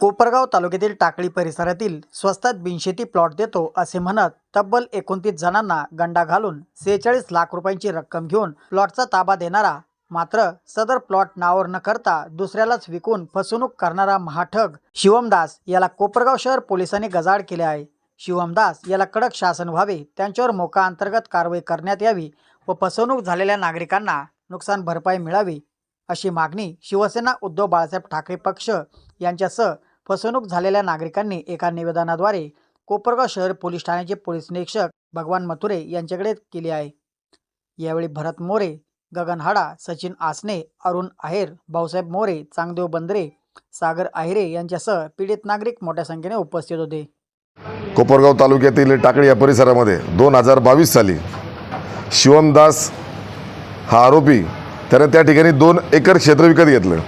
कोपरगाव तालुक्यातील टाकळी परिसरातील स्वस्तात बिनशेती प्लॉट देतो असे म्हणत तब्बल एकोणतीस जणांना गंडा घालून सेहेचाळीस लाख रुपयांची रक्कम घेऊन प्लॉटचा ताबा देणारा मात्र सदर प्लॉट नावर न करता दुसऱ्यालाच विकून फसवणूक करणारा महाठग शिवमदास याला कोपरगाव शहर पोलिसांनी गजाड केले आहे. शिवमदास याला कडक शासन व्हावे त्यांच्यावर मोका अंतर्गत कारवाई करण्यात यावी व फसवणूक झालेल्या नागरिकांना नुकसान भरपाई मिळावी अशी मागणी शिवसेना उद्धव बाळासाहेब ठाकरे पक्ष यांच्यासह फसवणूक झालेल्या नागरिकांनी एका निवेदनाद्वारे कोपरगाव शहर पोलीस ठाण्याचे पोलीस निरीक्षक भगवान मथुरे यांच्याकडे केली आहे. यावेळी भरत मोरे गगन हाडा सचिन आसने अरुण आहेर भाऊसाहेब मोरे चांगदेव बंदरे सागर आहिरे यांच्यासह पीडित नागरिक मोठ्या संख्येने उपस्थित होते. कोपरगाव तालुक्यातील टाकळी या परिसरामध्ये दोन हजार बावीस साली शिवमदास हा आरोपी त्यानं त्या ठिकाणी दोन एकर क्षेत्र विकत घेतलं.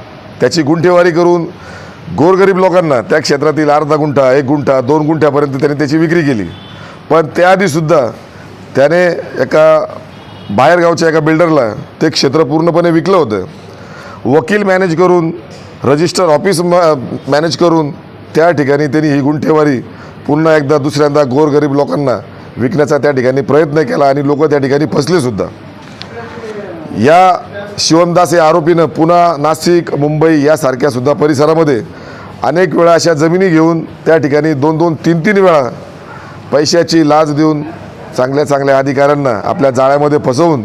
त्याची गुंठेवारी करून गोरगरीब लोकांना त्या क्षेत्रातील अर्धा गुंठा एक गुंठा दोन गुंठ्यापर्यंत त्याने त्याची विक्री केली. पण त्याआधीसुद्धा त्याने एका बाहेरगावच्या एका बिल्डरला ते क्षेत्र पूर्णपणे विकलं होतं. वकील मॅनेज करून रजिस्टर ऑफिस म मॅनेज करून त्या ठिकाणी त्यांनी ही गुंठेवारी पुन्हा एकदा दुसऱ्यांदा गोरगरीब लोकांना विकण्याचा त्या ठिकाणी प्रयत्न केला आणि लोक त्या ठिकाणी फसलेसुद्धा या शिवमदास या आरोपीनं पुन्हा नाशिक मुंबई यासारख्या सुद्धा परिसरामध्ये अनेक वेळा अशा जमिनी घेऊन त्या ठिकाणी दोन दोन तीन तीन वेळा पैशाची लाज देऊन चांगल्या चांगल्या अधिकाऱ्यांना आपल्या जाळ्यामध्ये फसवून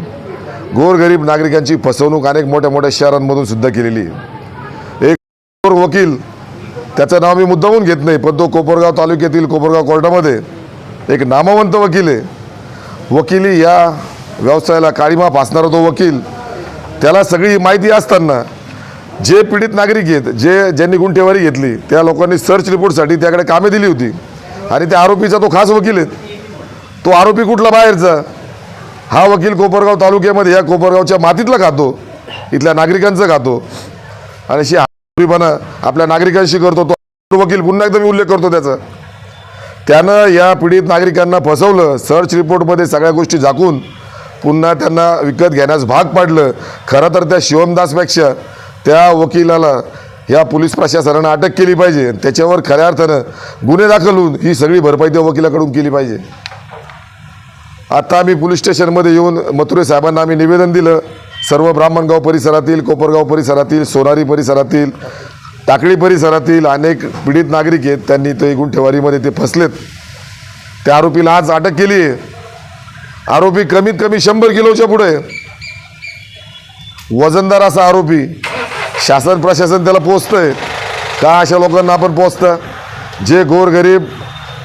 गोरगरीब नागरिकांची फसवणूक अनेक मोठ्या मोठ्या शहरांमधून सुद्धा केलेली आहे. एक वकील त्याचं नाव मी मुद्दामून घेत नाही पण तो कोपरगाव तालुक्यातील कोपरगाव कोर्टामध्ये एक नामवंत वकील आहे. वकिली या व्यवसायाला काळीमा फासणारा तो वकील त्याला सगळी माहिती असताना जे पीडित नागरिक आहेत जे ज्यांनी गुंठेवारी घेतली त्या लोकांनी सर्च रिपोर्टसाठी त्याकडे कामे दिली होती. आणि त्या आरोपीचा तो खास वकील आहे तो आरोपी कुठला बाहेरचा? हा वकील कोपरगाव तालुक्यामध्ये या कोपरगावच्या मातीतला खातो. इथल्या नागरिकांचं खातो. आणि अशी आरोपीपणा आपल्या नागरिकांशी करतो. तो वकील पुन्हा एकदा मी उल्लेख करतो त्याचा. त्यानं या पीडित नागरिकांना फसवलं. सर्च रिपोर्टमध्ये सगळ्या गोष्टी झाकून पुन्हा त्यांना विकत घेण्यास भाग पाडलं. खरं तर त्या शिवमदासपेक्षा त्या वकिलाला या पोलीस प्रशासनानं अटक केली पाहिजे. त्याच्यावर खऱ्या अर्थानं गुन्हे दाखल होऊन ही सगळी भरपाई त्या वकिलाकडून केली पाहिजे. आता आम्ही पोलीस स्टेशनमध्ये येऊन मथुरे साहेबांना आम्ही निवेदन दिलं. सर्व ब्राह्मणगाव परिसरातील कोपरगाव परिसरातील सोनारी परिसरातील टाकळी परिसरातील अनेक पीडित नागरिक आहेत. त्यांनी ते गुंठेवारीमध्ये ते फसलेत. त्या आरोपीला आज अटक केली आहे. आरोपी कमीत कमी शंभर किलोच्या पुढे. वजनदार असा आरोपी. शासन प्रशासन त्याला पोचतंय. का अशा लोकांना आपण पोचतं जे गोरगरीब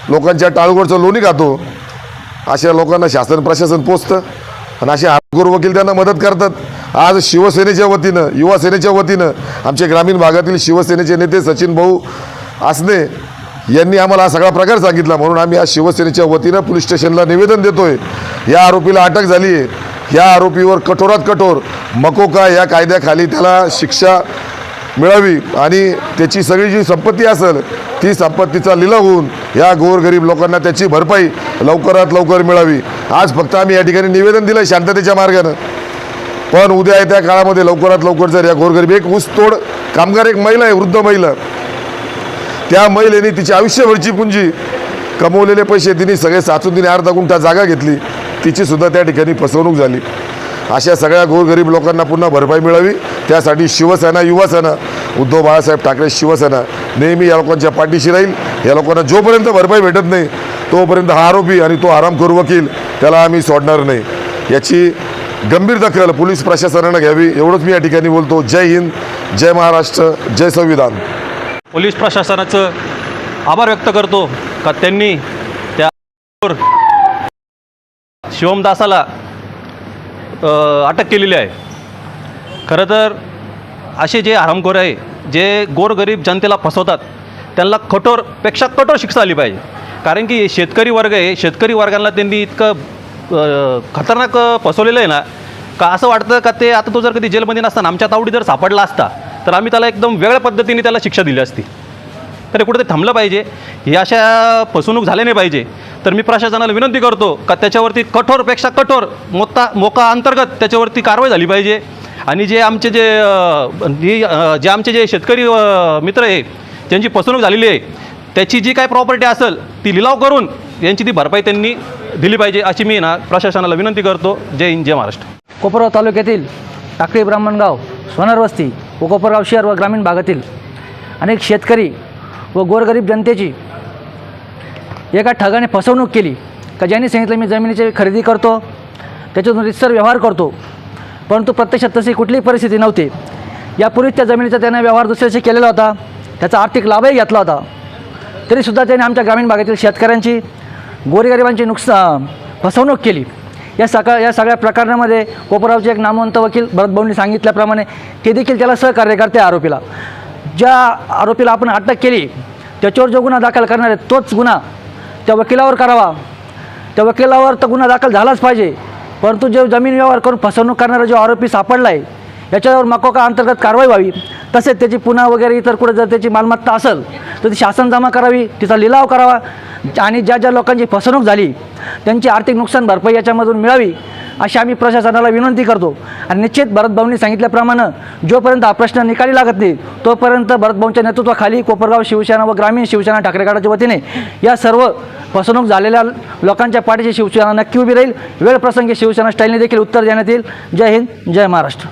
लोकांच्या टाळगोडचं लोणी खातो अशा लोकांना शासन प्रशासन पोचतं आणि असे आरोग्य वकील त्यांना मदत करतात. आज शिवसेनेच्या वतीनं युवा सेनेच्या वतीनं आमचे ग्रामीण भागातील शिवसेनेचे नेते सचिन भाऊ आसने यांनी आम्हाला हा सगळा प्रकार सांगितला. म्हणून आम्ही आज शिवसेनेच्या वतीनं पोलीस स्टेशनला निवेदन देतोय. या आरोपीला अटक झाली आहे. या आरोपीवर कठोरात कठोर मकोका या कायद्याखाली त्याला शिक्षा मिळावी आणि त्याची सगळी जी संपत्ती असेल ती संपत्तीचा लिलाव होऊन या गोरगरीब लोकांना त्याची भरपाई लवकरात लवकर मिळावी. आज फक्त आम्ही या ठिकाणी निवेदन दिलं शांततेच्या मार्गानं. पण उद्या येत्या काळामध्ये लवकरात लवकर जर या गोरगरीब एक ऊसतोड कामगार एक महिला आहे वृद्ध महिला त्या महिलेने तिची आयुष्यभरची पुंजी कमवलेले पैसे तिने सगळे साचून तिने अर्धा गुंठा जागा घेतली. तिचीसुद्धा त्या ठिकाणी फसवणूक झाली. अशा सगळ्या गोरगरीब लोकांना पुन्हा भरपाई मिळावी. त्यासाठी शिवसेना युवासेना उद्धव बाळासाहेब ठाकरे शिवसेना नेहमी या लोकांच्या पाठीशी राहील. या लोकांना जोपर्यंत भरपाई भेटत नाही तोपर्यंत हा आरोपी आणि तो आरामखोर वकील त्याला आम्ही सोडणार नाही. याची गंभीर दखल पोलीस प्रशासनानं घ्यावी. एवढंच मी या ठिकाणी बोलतो. जय हिंद जय महाराष्ट्र जय संविधान. पोलीस प्रशासनाचं आभार व्यक्त करतो का त्यांनी त्या शिवमदासाला अटक केलेली आहे. खरं तर असे जे आरामखोर आहे जे गोरगरीब जनतेला फसवतात त्यांना कठोरपेक्षा कठोर शिक्षा आली पाहिजे. कारण की शेतकरी वर्ग आहे शेतकरी वर्गाला त्यांनी इतकं खतरनाक फसवलेलं आहे ना का असं वाटतं का ते आता तो जर कधी जेलमध्ये नसताना आमच्या तावडी जर सापडला असता तर आम्ही त्याला एकदम वेगळ्या पद्धतीने त्याला शिक्षा दिली असती. तर कुठे कुठेतरी थांबलं पाहिजे. हे अशा फसवणूक झाले नाही पाहिजे. तर मी प्रशासनाला विनंती करतो का त्याच्यावरती कठोरपेक्षा कठोर मोता मोका अंतर्गत त्याच्यावरती कारवाई झाली पाहिजे. आणि जे आमचे जे जे आमचे जे शेतकरी मित्र आहे ज्यांची फसवणूक झालेली आहे त्याची जी काय प्रॉपर्टी असेल ती लिलाव करून यांची ती भरपाई त्यांनी दिली पाहिजे अशी मी ना प्रशासनाला विनंती करतो. जय हिंद जय महाराष्ट्र. कोपरगाव तालुक्यातील टाकळी ब्राह्मणगाव सोनार वस्ती व कोपरगाव शहर व ग्रामीण भागातील अनेक शेतकरी व गोरगरीब जनतेची एका ठगाने फसवणूक केली. का ज्यांनी सांगितलं मी जमिनीची खरेदी करतो त्याच्यातून रितसर व्यवहार करतो. परंतु प्रत्यक्षात तशी कुठलीही परिस्थिती नव्हती. यापूर्वीच त्या जमिनीचा त्याने व्यवहार दुसऱ्याशी केलेला होता. त्याचा आर्थिक लाभही घेतला होता. तरीसुद्धा त्याने आमच्या ग्रामीण भागातील शेतकऱ्यांची गोरगरिबांची नुकसान फसवणूक केली. या सका या सगळ्या प्रकरणामध्ये कोपरावचे एक नामवंत वकील भरत भाऊंनी सांगितल्याप्रमाणे ते देखील त्याला सहकार्य करते आरोपीला. ज्या आरोपीला आपण अटक केली त्याच्यावर जो गुन्हा दाखल करणार आहे तोच गुन्हा त्या वकिलावर करावा. त्या वकिलावर तर गुन्हा दाखल झालाच पाहिजे परंतु जो जमीन व्यवहार करून फसवणूक करणारा जो आरोपी सापडला आहे याच्यावर मकोका अंतर्गत कारवाई व्हावी? तसेच त्याची पुन्हा वगैरे इतर कुठे जर त्याची मालमत्ता असेल तर ती शासन जमा करावी तिचा लिलाव करावा आणि ज्या ज्या लोकांची फसवणूक झाली त्यांची आर्थिक नुकसान भरपाई याच्यामधून मिळावी अशी आम्ही प्रशासनाला विनंती करतो. आणि निश्चित भरतभाऊंनी सांगितल्याप्रमाणे जोपर्यंत हा प्रश्न निकाली लागत नाही तोपर्यंत भरतभाऊंच्या नेतृत्वाखाली कोपरगाव शिवसेना व ग्रामीण शिवसेना ठाकरेगडाच्या वतीने या सर्व फसवणूक झालेल्या लोकांच्या पाठीशी शिवसेना नक्की उभी राहील. वेळ प्रसंगी शिवसेना स्टाईलने देखील उत्तर देण्यात येईल. जय हिंद जय महाराष्ट्र.